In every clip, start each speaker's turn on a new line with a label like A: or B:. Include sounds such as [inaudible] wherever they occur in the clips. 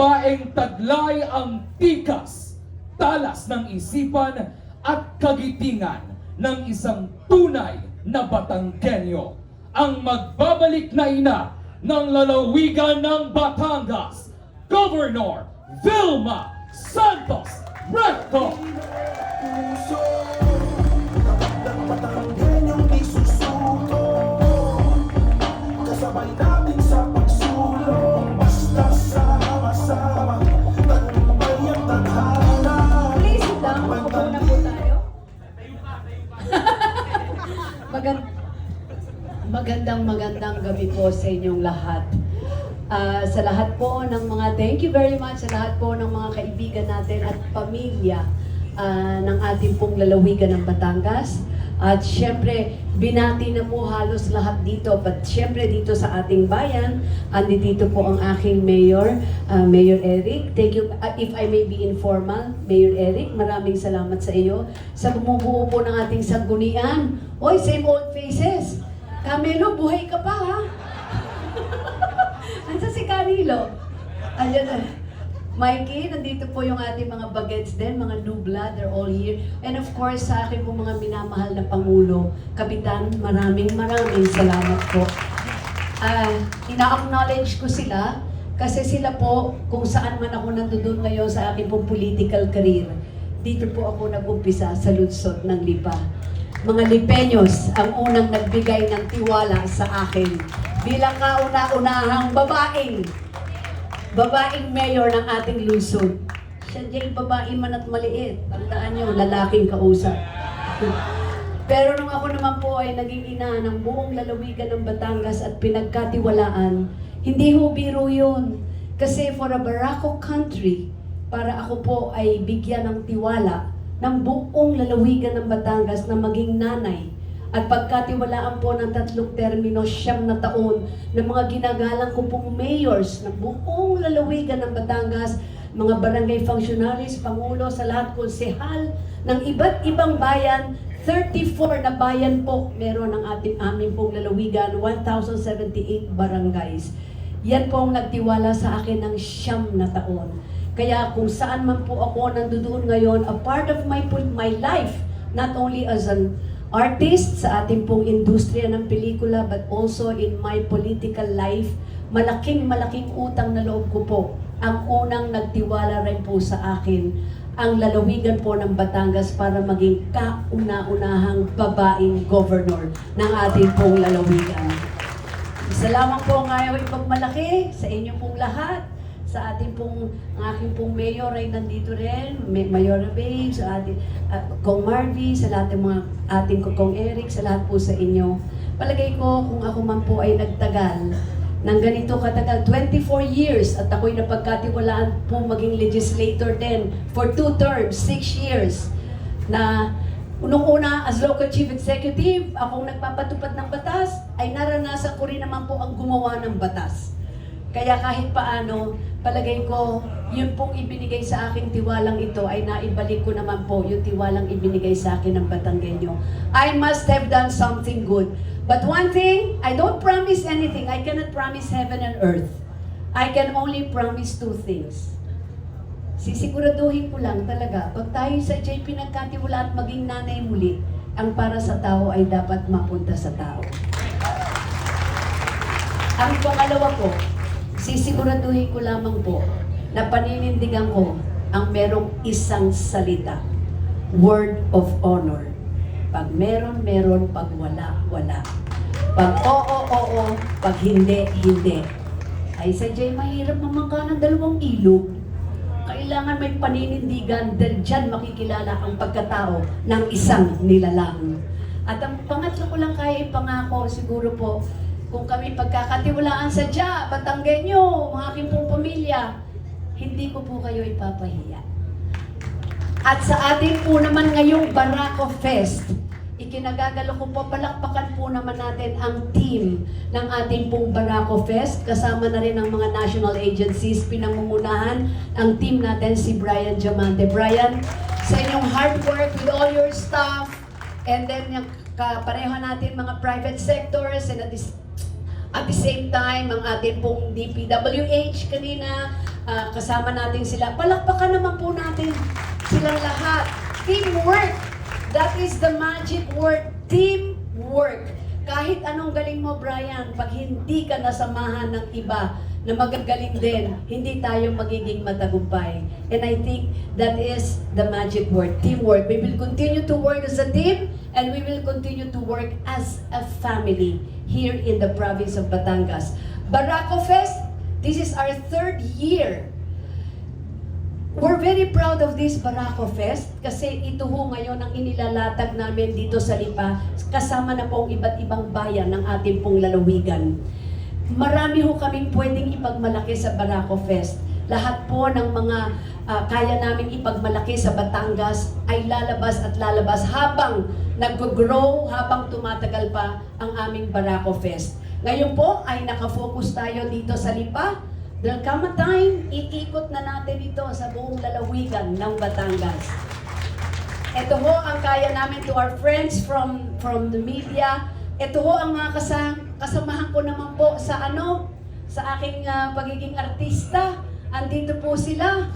A: paeng taglay ang tikas, talas ng isipan at kagitingan ng isang tunay na Batanggenyo. Ang magbabalik na ina ng lalawigan ng Batangas, Governor Vilma Santos Recto.
B: puso sa
C: inyong lahat. Ah, sa lahat po ng mga, thank you very much sa lahat po ng mga kaibigan natin at pamilya ah, ng ating pong lalawigan ng Batangas. At syempre, binati na po halos lahat dito. But syempre dito sa ating bayan, andi dito po ang aking mayor, ah, Mayor Eric. Thank you, ah, if I may be informal, Mayor Eric, maraming salamat sa iyo. Sa bumubuo po ng ating sanggunian. Oy, same old faces. Camelo, buhay ka pa ha? [laughs] Ansa si Canilo? Ayan na. Mikey, nandito po yung ating mga bagets din, mga new blood, they're all here. And of course, sa akin po mga minamahal na Pangulo, Kapitan, maraming maraming salamat po. Ah, ina-acknowledge ko sila kasi sila po, kung saan man ako nandoon ngayon sa aking pong political career, dito po ako nag-umpisa sa lunsod ng Lipa. Mga Lipeños ang unang nagbigay ng tiwala sa akin bilang kauna-unahang babaeng babaeng mayor ng ating lungsod. Siya diya'y babae man at maliit. Tandaan niyo, lalaking kausap. [laughs] Pero nung ako naman po ay naging ina ng buong lalawigan ng Batangas at pinagkatiwalaan, hindi ho biro yun. Kasi for a Barako country, para ako po ay bigyan ng tiwala ng buong lalawigan ng Batangas na maging nanay at pagkatiwalaan po ng tatlong termino, siyam na taon, ng mga ginagalang ko pong mayors ng buong lalawigan ng Batangas, mga barangay functionaries, pangulo, sa lahat konsehal ng iba't ibang bayan, 34 na bayan po meron ng ating aming pong lalawigan, 1,078 barangays. Yan po ang nagtiwala sa akin ng siyam na taon. Kaya kung saan man po ako nandoon ngayon, a part of my my life, not only as an artist sa ating pong industriya ng pelikula, but also in my political life, malaking malaking utang na loob ko po. Ang unang nagtiwala rin po sa akin, ang lalawigan po ng Batangas para maging kauna-unahang babaeng governor ng ating pong lalawigan. Salamat po ngayon ipagmalaki sa inyo pong lahat. Sa ating pong, ang aking pong mayor ay nandito rin, May- Mayor Babe, sa ating, uh, Kong Marvy, sa lahat ng mga ating ko, Kong Eric, sa lahat po sa inyo. Palagay ko, kung ako man po ay nagtagal, ng ganito katagal, 24 years, at ako'y napagkatiwalaan po maging legislator din for two terms, six years, na Unong una, as local chief executive, akong nagpapatupad ng batas, ay naranasan ko rin naman po ang gumawa ng batas. Kaya kahit paano, palagay ko, yun pong ibinigay sa akin tiwalang ito ay naibalik ko naman po yung tiwalang ibinigay sa akin ng Batanggenyo. I must have done something good. But one thing, I don't promise anything. I cannot promise heaven and earth. I can only promise two things. Sisiguraduhin ko lang talaga, pag tayo sa Diya'y pinagkatiwala at maging nanay muli, ang para sa tao ay dapat mapunta sa tao. Ang pangalawa ko, sisiguraduhin ko lamang po na paninindigan ko ang merong isang salita. Word of honor. Pag meron, meron. Pag wala, wala. Pag oo, oo. Pag hindi, hindi. Ay, sa Jay, mahirap mamangka ng dalawang ilog. Kailangan may paninindigan dahil dyan makikilala ang pagkatao ng isang nilalang. At ang pangatlo ko lang kaya ipangako siguro po, kung kami pagkakatiwalaan sa Diya, Batanggenyo, mga aking pong pamilya, hindi ko po kayo ipapahiya. At sa ating po naman ngayong Barako Fest, ikinagagalo ko po, palakpakan po naman natin ang team ng ating pong Barako Fest. Kasama na rin ang mga national agencies, pinangungunahan ang team natin si Brian Diamante. Brian, sa inyong hard work with all your staff, and then yung kapareho natin mga private sectors, and at this at the same time, ang ating pong DPWH kanina, ah, kasama natin sila. Palakpakan naman po natin silang lahat. Teamwork. That is the magic word. Teamwork. Kahit anong galing mo, Brian, pag hindi ka nasamahan ng iba na magagaling din, hindi tayo magiging matagumpay. And I think that is the magic word, teamwork. We will continue to work as a team and we will continue to work as a family here in the province of Batangas. Barako Fest, this is our third year We're very proud of this Barako Fest kasi ito ho ngayon ang inilalatag namin dito sa Lipa kasama na po ang iba't ibang bayan ng ating pong lalawigan. Marami ho kaming pwedeng ipagmalaki sa Barako Fest. Lahat po ng mga ah, kaya namin ipagmalaki sa Batangas ay lalabas at lalabas habang nag-grow, habang tumatagal pa ang aming Barako Fest. Ngayon po ay nakafocus tayo dito sa Lipa There'll come a time, iikot na natin ito sa buong lalawigan ng Batangas. Ito ho ang kaya namin to our friends from from the media. Ito ho ang mga kasam, kasamahan ko naman po sa ano, sa aking ah, pagiging artista. Andito po sila.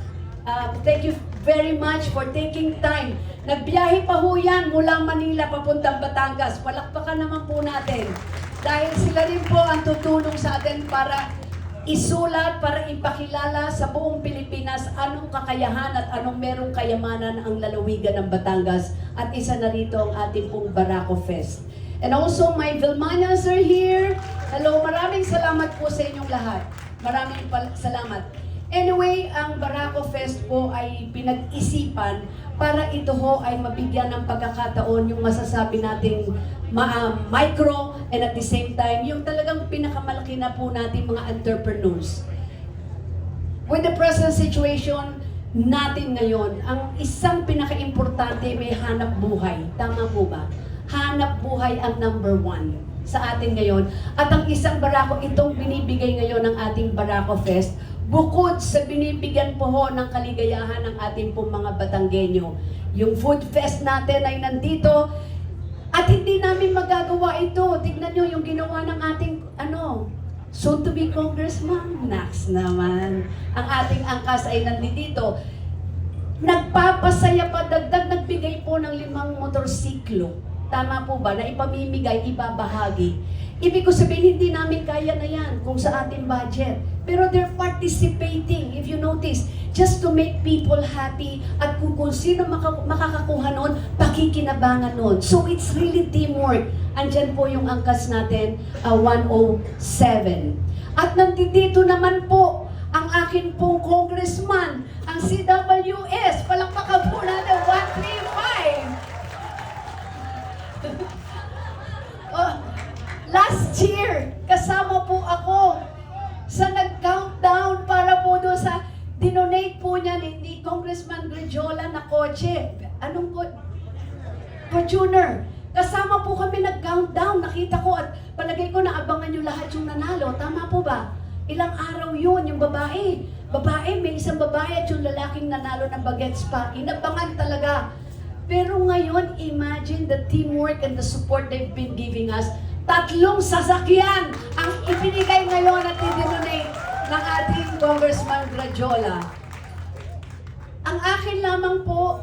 C: Ah, thank you very much for taking time. Nagbiyahe pa ho yan mula Manila papuntang Batangas. Palakpakan naman po natin. Dahil sila rin po ang tutulong sa atin para isulat para ipakilala sa buong Pilipinas anong kakayahan at anong merong kayamanan ang lalawigan ng Batangas at isa na rito ang ating pong Barako Fest. And also my Vilmanas are here. Hello, maraming salamat po sa inyong lahat. Maraming salamat. Anyway, ang Barako Fest po ay pinag-isipan para ito ho ay mabigyan ng pagkakataon yung masasabi nating ma- ah, micro and at the same time yung talagang pinakamalaki na po natin mga entrepreneurs. With the present situation natin ngayon, ang isang pinaka-importante may hanap buhay. Tama po ba? Hanap buhay ang number one sa atin ngayon. At ang isang barako, itong binibigay ngayon ng ating Barako Fest, bukod sa binibigyan po ho ng kaligayahan ng ating pong mga Batanggenyo. Yung food fest natin ay nandito, at hindi namin magagawa ito. Tignan nyo yung ginawa ng ating, ano, soon to be congressman. Nax naman. Ang ating angkas ay nandito. Nagpapasaya pa, dagdag nagbigay po ng limang motorsiklo. Tama po ba? Na ipamimigay, ibabahagi. Ibig ko sabihin, hindi namin kaya na yan kung sa ating budget. Pero they're participating, if you notice, just to make people happy at kung, kung sino maka, makakakuha nun, pakikinabangan nun. So it's really teamwork. Andyan po yung angkas natin, uh, 107. At nandito naman po ang akin pong congressman, ang CWS. Palakpakan po natin, 135. [laughs] Last year, kasama po ako sa nag-countdown para po doon sa dinonate po niya ni, ni Congressman Gregiola na kotse. Anong ko? Fortuner. Kasama po kami nag-countdown. Nakita ko at palagay ko na abangan nyo lahat yung nanalo. Tama po ba? Ilang araw yun, yung babae. Babae, may isang babae at yung lalaking nanalo ng bagets pa. Inabangan talaga. Pero ngayon, imagine the teamwork and the support they've been giving us. Tatlong sasakyan ang ibinigay ngayon at i-donate ng ating Congressman Gradiola. Ang akin lamang po,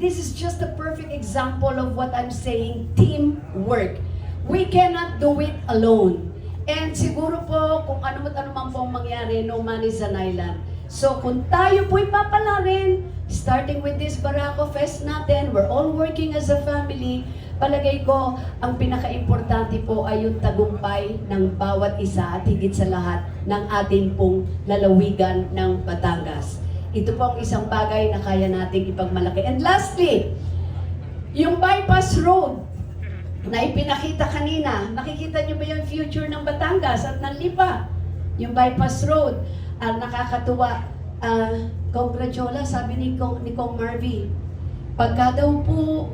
C: this is just a perfect example of what I'm saying, teamwork. We cannot do it alone. And siguro po, kung ano at ano man pong mangyari, no man is an island. So kung tayo po'y papalarin, starting with this Barako Fest natin, we're all working as a family, palagay ko, ang pinaka-importante po ay yung tagumpay ng bawat isa at higit sa lahat ng ating pong lalawigan ng Batangas. Ito po ang isang bagay na kaya nating ipagmalaki. And lastly, yung bypass road na ipinakita kanina, nakikita niyo ba yung future ng Batangas at ng? Yung bypass road, ah, nakakatuwa. Uh, Kong Gradiola, sabi ni Kong, ni Kong Marvy, pagka daw po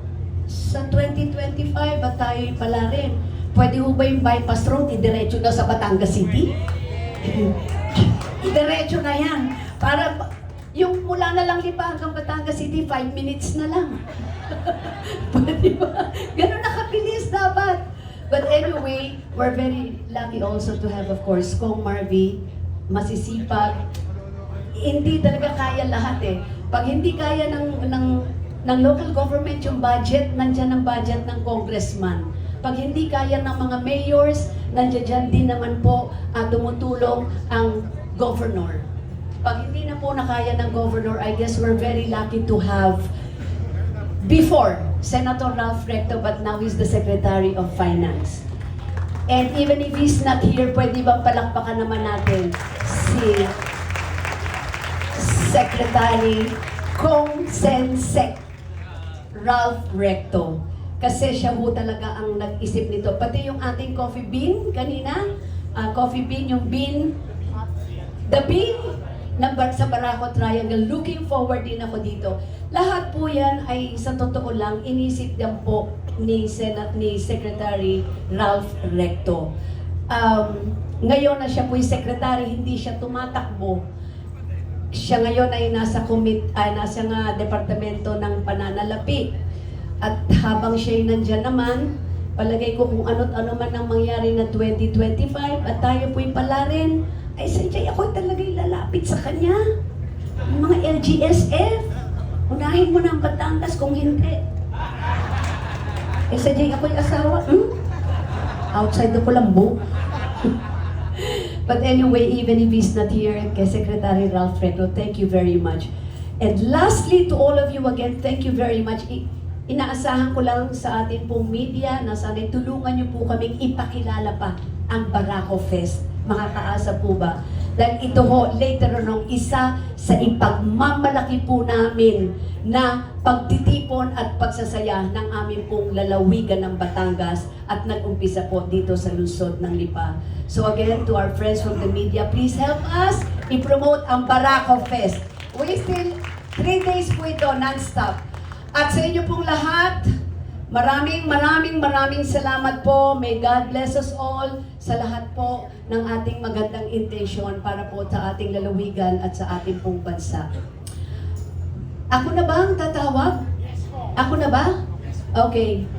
C: sa 2025 at tayo'y pala rin, pwede ho ba yung bypass road, idiretso na sa Batangas City? [laughs] idiretso na yan. Para yung mula na lang Lipa hanggang Batangas City, 5 minutes na lang. [laughs] Pwede ba? Ganun nakabilis dapat. But anyway, we're very lucky also to have, of course, Kong Marvy, masisipag, hindi talaga kaya lahat eh. Pag hindi kaya ng, ng, ng local government yung budget, nandyan ang budget ng congressman. Pag hindi kaya ng mga mayors, nandyan dyan din naman po at tumutulong ang governor. Pag hindi na po nakaya ng governor, I guess we're very lucky to have before Senator Ralph Recto, but now he's the Secretary of Finance. And even if he's not here, pwede bang palakpakan naman natin si Secretary Kong Sensek Ralph Recto. Kasi siya ho talaga ang nag-isip nito. Pati yung ating coffee bean kanina, ah, coffee bean, yung bean, the bean number sa Barako Triangle. Looking forward din ako dito. Lahat po yan ay sa totoo lang inisip din po ni Senat ni Secretary Ralph Recto. Um, ngayon na siya po yung secretary, hindi siya tumatakbo. Siya ngayon ay nasa commit, ay nasa nga departamento ng pananalapi. At habang siya ay nandyan naman, palagay ko kung ano't ano man ang mangyari na 2025 at tayo po'y pala rin, ay sadyay ako talagang lalapit sa kanya. Yung mga LGSF, unahin mo na ang Batangas kung hindi. Eh sadyay ako'y asawa, hmm? Outside the Colombo. [laughs] But anyway, even if he's not here, kay Secretary Ralph Recto, thank you very much. And lastly, to all of you again, thank you very much. Inaasahan ko lang sa atin pong media na sana tulungan niyo po kaming ipakilala pa ang Barako Fest. Makakaasa po ba? Dahil ito ho, later on, isa sa ipagmamalaki po namin na pagtitipon at pagsasaya ng aming pong lalawigan ng Batangas at nag-umpisa po dito sa lungsod ng Lipa. So again, to our friends from the media, please help us i-promote ang Barako Fest. We still, three days po ito, non-stop. At sa inyo pong lahat, maraming maraming maraming salamat po. May God bless us all sa lahat po ng ating magandang intensyon para po sa ating lalawigan at sa ating pong bansa. Ako na ba ang tatawag? Ako na ba? Okay.